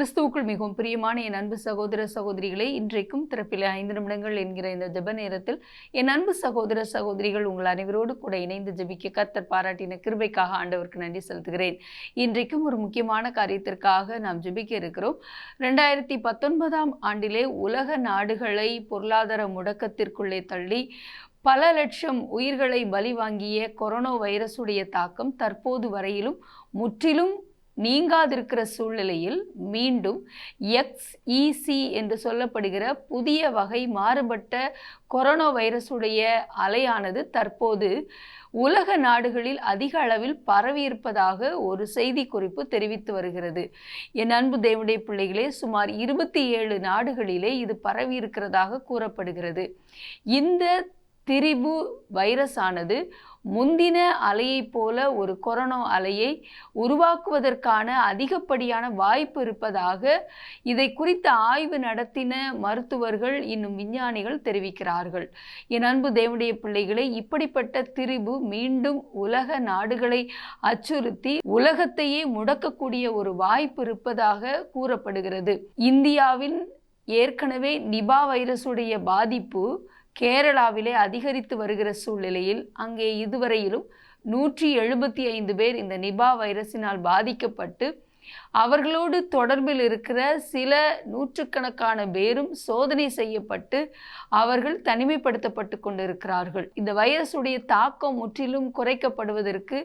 கிறிஸ்துவுக்குள் மிகவும் பிரியமான என் அன்பு சகோதர சகோதரிகளை இன்றைக்கும் திறப்பில் ஐந்து நிமிடங்கள் என்கிற இந்த ஜெப நேரத்தில் என் அன்பு சகோதர சகோதரிகள் உங்கள் அனைவரோடு கூட இணைந்து ஜெபிக்க கத்தர் பாராட்டின கிருபைக்காக ஆண்டவருக்கு நன்றி செலுத்துகிறேன். இன்றைக்கும் ஒரு முக்கியமான காரியத்திற்காக நாம் ஜெபிக்க இருக்கிறோம். ரெண்டாயிரத்தி பத்தொன்பதாம் ஆண்டிலே உலக நாடுகளை பொருளாதார முடக்கத்திற்குள்ளே தள்ளி பல லட்சம் உயிர்களை பலி வாங்கிய கொரோனா வைரஸுடைய தாக்கம் தற்போது வரையிலும் முற்றிலும் நீங்காதிருக்கிற சூழ்நிலையில் மீண்டும் எக்ஸ்இசி e, என்று சொல்லப்படுகிற புதிய வகை மாறுபட்ட கொரோனா வைரஸுடைய அலையானது தற்போது உலக நாடுகளில் அதிக அளவில் பரவியிருப்பதாக ஒரு செய்தி குறிப்பு தெரிவித்து வருகிறது. என் அன்பு தேவனுடைய பிள்ளைகளே சுமார் இருபத்தி ஏழு நாடுகளிலே இது பரவி இருக்கிறதாக கூறப்படுகிறது. இந்த திரிபு வைரஸ் ஆனது முந்தின அலையைப் போல ஒரு கொரோனா அலையை உருவாக்குவதற்கான அதிகப்படியான வாய்ப்பு இருப்பதாக இதை குறித்த ஆய்வு நடத்தின மருத்துவர்கள் இன்னும் விஞ்ஞானிகள் தெரிவிக்கிறார்கள். என் அன்பு தேவனுடைய பிள்ளைகளை இப்படிப்பட்ட திரிபு மீண்டும் உலக நாடுகளை அச்சுறுத்தி உலகத்தையே முடக்கக்கூடிய ஒரு வாய்ப்பு இருப்பதாக கூறப்படுகிறது. இந்தியாவில் ஏற்கனவே நிபா வைரஸுடைய பாதிப்பு கேரளாவிலே அதிகரித்து வருகிற சூழ்நிலையில் அங்கே இதுவரையிலும் நூற்றி எழுபத்தி ஐந்து பேர் இந்த நிபா வைரஸினால் பாதிக்கப்பட்டு அவர்களோடு தொடர்பில் இருக்கிற சில நூற்றுக்கணக்கான பேரும் சோதனை செய்யப்பட்டு அவர்கள் தனிமைப்படுத்தப்பட்டு கொண்டிருக்கிறார்கள். இந்த வைரஸுடைய தாக்கம் முற்றிலும் குறைக்கப்படுவதற்கு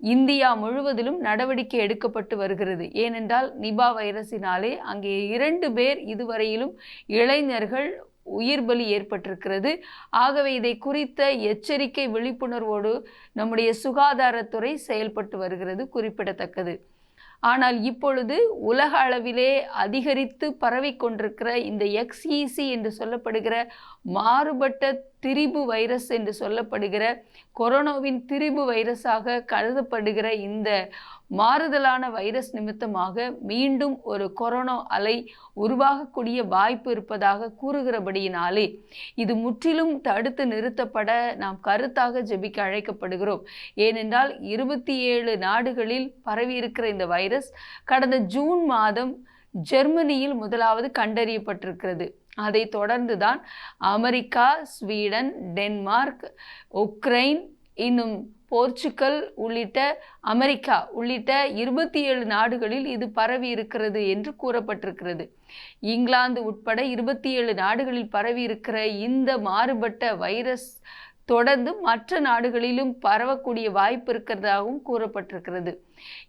இந்தியா முழுவதிலும் நடவடிக்கை எடுக்கப்பட்டு வருகிறது. ஏனென்றால் நிபா வைரஸினாலே அங்கே இரண்டு பேர் இதுவரையிலும் இளைஞர்கள் உயிர் பலி ஏற்பட்டிருக்கிறது. ஆகவே இதை குறித்த எச்சரிக்கை விழிப்புணர்வோடு நம்முடைய சுகாதாரத்துறை செயல்பட்டு வருகிறது குறிப்பிடத்தக்கது. ஆனால் இப்பொழுது உலக அளவிலே அதிகரித்து பரவி கொண்டிருக்கிற இந்த எக்ஸ்இசி என்று சொல்லப்படுகிற மாறுபட்ட திரிபு வைரஸ் என்று சொல்லப்படுகிற கொரோனாவின் திரிபு வைரஸாக கருதப்படுகிற இந்த மாறுதலான வைரஸ் நிமித்தமாக மீண்டும் ஒரு கொரோனா அலை உருவாகக்கூடிய வாய்ப்பு இருப்பதாக கூறுகிறபடியினாலே இது முற்றிலும் தடுத்து நிறுத்தப்பட நாம் கருத்தாக ஜெபிக்க அழைக்கப்படுகிறோம். ஏனென்றால் இருபத்தி ஏழு நாடுகளில் பரவியிருக்கிற இந்த வைரஸ் கடந்த ஜூன் மாதம் ஜெர்மனியில் முதலாவது கண்டறியப்பட்டிருக்கிறது. அதை தொடர்ந்துதான் அமெரிக்கா ஸ்வீடன் டென்மார்க் உக்ரைன் இன்னும் போர்ச்சுகல் உள்ளிட்ட அமெரிக்கா உள்ளிட்ட இருபத்தி ஏழு நாடுகளில் இது பரவி இருக்கிறது என்று கூறப்பட்டிருக்கிறது. இங்கிலாந்து உட்பட இருபத்தி ஏழு நாடுகளில் பரவி இருக்கிற இந்த மாறுபட்ட வைரஸ் தொடர்ந்து மற்ற நாடுகளிலும் பரவக்கூடிய வாய்ப்பு இருக்கிறதாகவும் கூறப்பட்டிருக்கிறது.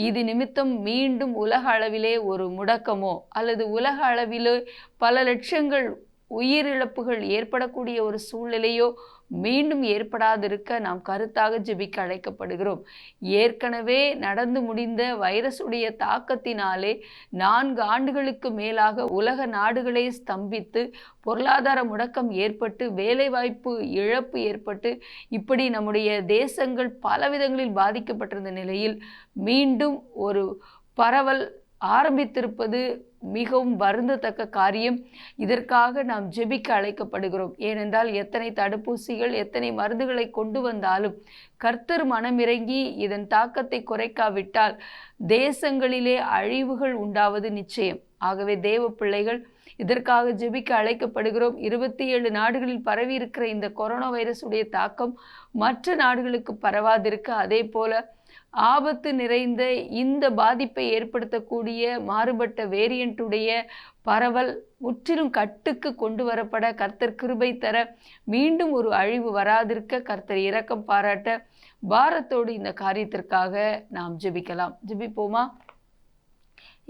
இது நிமித்தம் மீண்டும் உலக அளவிலே ஒரு முடக்கமோ அல்லது உலக அளவிலே பல லட்சங்கள் உயிரிழப்புகள் ஏற்படக்கூடிய ஒரு சூழ்நிலையோ மீண்டும் ஏற்படாதிருக்க நாம் கருத்தாக ஜெபிக்க அழைக்கப்படுகிறோம். ஏற்கனவே நடந்து முடிந்த வைரஸுடைய தாக்கத்தினாலே நான்கு ஆண்டுகளுக்கு மேலாக உலக நாடுகளை ஸ்தம்பித்து பொருளாதார முடக்கம் ஏற்பட்டு வேலைவாய்ப்பு இழப்பு ஏற்பட்டு இப்படி நம்முடைய தேசங்கள் பல விதங்களில் பாதிக்கப்பட்டிருந்த நிலையில் மீண்டும் ஒரு பரவல் ஆரம்பித்திருப்பது மிகவும் வருந்தத்தக்க காரியம். இதற்காக நாம் ஜெபிக்க அழைக்கப்படுகிறோம். ஏனென்றால் எத்தனை தடுப்பூசிகள் எத்தனை மருந்துகளை கொண்டு வந்தாலும் கர்த்தர் மனமிறங்கி இதன் தாக்கத்தை குறைக்காவிட்டால் தேசங்களிலே அழிவுகள் உண்டாவது நிச்சயம். ஆகவே தேவ பிள்ளைகள் இதற்காக ஜெபிக்க அழைக்கப்படுகிறோம். இருபத்தி ஏழு நாடுகளில் பரவி இருக்கிற இந்த கொரோனா வைரஸுடைய தாக்கம் மற்ற நாடுகளுக்கு பரவாதிருக்க அதே போல ஆபத்து நிறைந்த இந்த பாதிப்பை ஏற்படுத்தக்கூடிய மாறுபட்ட வேரியண்ட்டுடைய பரவல் முற்றிலும் கட்டுக்கு கொண்டு வரப்பட கர்த்தர் கிருபை தர மீண்டும் ஒரு அழிவு வராதிருக்க கர்த்தர் இரக்கம் பாராட்ட பாரத்தோடு இந்த காரியத்திற்காக நாம் ஜெபிக்கலாம். ஜெபிப்போமா?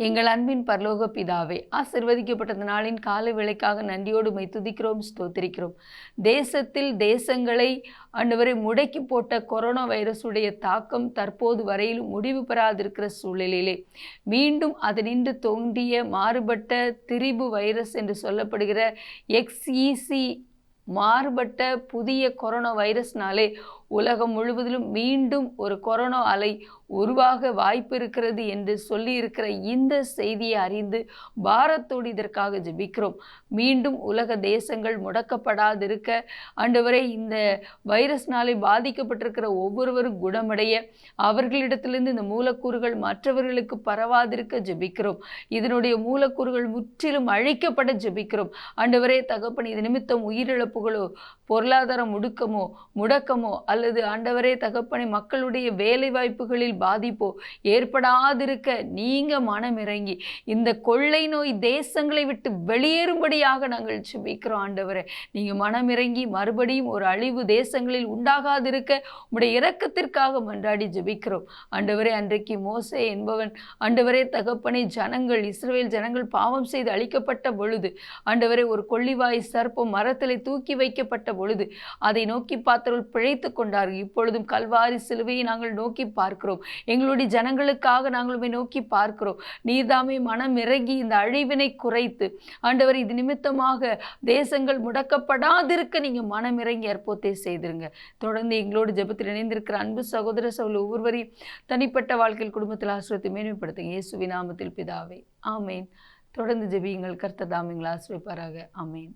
எங்கள் அன்பின் பரலோக பிதாவே ஆசிர்வதிக்கப்பட்ட நாளின் கால விலைக்காக நன்றியோடு மை துதிக்கிறோம் ஸ்தோத்திரிக்கிறோம். தேசத்தில் தேசங்களை அன்றுவரை முடக்கி போட்ட கொரோனா வைரஸுடைய தாக்கம் தற்போது வரையிலும் முடிவு பெறாதிருக்கிற சூழ்நிலையிலே மீண்டும் அதனின்று தோன்றிய மாறுபட்ட திரிபு வைரஸ் என்று சொல்லப்படுகிற எக்ஸ்இசி மாறுபட்ட புதிய கொரோனா வைரஸ்னாலே உலகம் முழுவதிலும் மீண்டும் ஒரு கொரோனா அலை உருவாக வாய்ப்பு இருக்கிறது என்று சொல்லியிருக்கிற இந்த செய்தியை அறிந்து பாரத்தோடு இதற்காக ஜெபிக்கிறோம். மீண்டும் உலக தேசங்கள் முடக்கப்படாதிருக்க ஆண்டவரே இந்த வைரஸ்னாலே பாதிக்கப்பட்டிருக்கிற ஒவ்வொருவரும் குணமடைய அவர்களிடத்திலிருந்து இந்த மூலக்கூறுகள் மற்றவர்களுக்கு பரவாதிருக்க ஜெபிக்கிறோம். இதனுடைய மூலக்கூறுகள் முற்றிலும் அழிக்கப்பட ஜெபிக்கிறோம். ஆண்டவரே தகப்பன் இது நிமித்தம் உயிரிழப்புகளோ பொருளாதார முடுக்கமோ முடக்கமோ அல்லது ஆண்டவரே தகப்பனை மக்களுடைய வேலை வாய்ப்புகளில் பாதிப்போ ஏற்படாதிருக்க நீங்க மனமிறங்கி இந்த கொள்ளை நோய் தேசங்களை விட்டு வெளியேறும்படியாக நாங்கள் ஜெபிக்கிறோம் ஆண்டவரே. நீங்க மனமிறங்கி மறுபடியும் ஒரு அழிவு தேசங்களில் உண்டாகாதிருக்க உம்முடைய இரக்கத்திற்காக மன்றாடி ஜபிக்கிறோம். ஆண்டவரே அன்றைக்கு மோசே என்பவன் ஆண்டவரே தகப்பனை ஜனங்கள் இஸ்ரேல் ஜனங்கள் பாவம் செய்து அழிக்கப்பட்ட பொழுது ஆண்டவரே ஒரு கொள்ளிவாய் சர்ப்பம் மரத்தில் தூக்கி வைக்கப்பட்ட பொழுது அதை நோக்கி பார்த்தவர்கள் பிழைத்து கொண்டு கொண்டார்கள். இப்பொழுதும் கல்வாரி சிலுவையை நாங்கள் நோக்கி பார்க்கிறோம். எங்களுடைய ஜனங்களுக்காக நாங்களுமே நோக்கி பார்க்கிறோம். நீர்தாமே மனம் இறங்கி இந்த அழிவினை குறைத்து ஆண்டவர் இது நிமித்தமாக தேசங்கள் முடக்கப்படாதிருக்க நீங்கள் மனம் இறங்கி அற்புதத்தை செய்திருங்க. தொடர்ந்து எங்களோடு ஜெபத்தில் இணைந்திருக்கிற அன்பு சகோதர சகோதர ஒவ்வொருவரையும் தனிப்பட்ட வாழ்க்கையில் குடும்பத்தில் ஆசிரியத்தை மேன்மைப்படுத்துங்க. இயேசு விநாமத்தில் பிதாவே. ஆமேன். தொடர்ந்து ஜெபியுங்கள். கர்த்ததாமிங்களை ஆசிரியப்பாராக ஆமேன்.